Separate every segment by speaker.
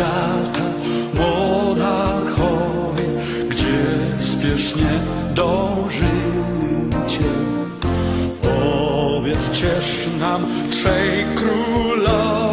Speaker 1: świata monarchowie, gdzie spiesznie dążycie. Powiedzcież nam, trzej królowie,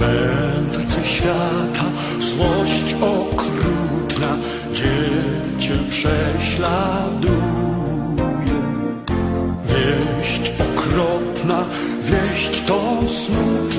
Speaker 1: Mędrcy świata, złość okrutna, dziecię prześladuje. Wieść okropna, wieść to smutna,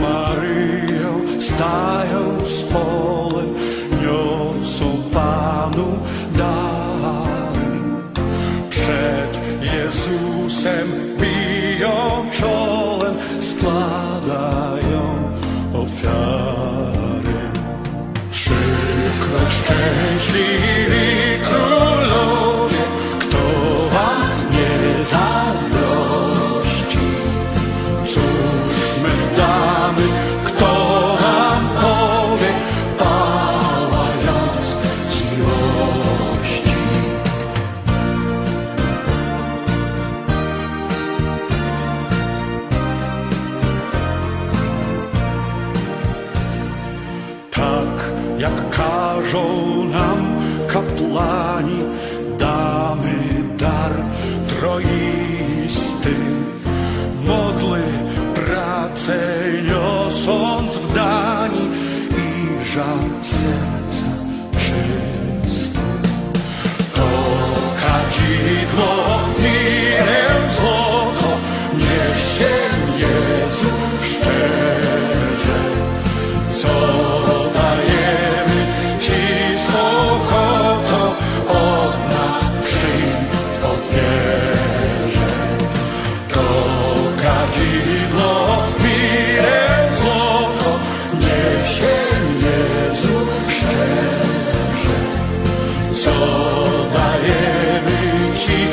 Speaker 1: Maryją stają z pole, niosą Panu dary. Przed Jezusem biją czołem, jak każą nam kapłani, damy dar troisty. Modły pracę niosąc w dani i żal serca czysty. To kadzidło piję złoto, niesie Jezus szczerze. Co co dajemy Ci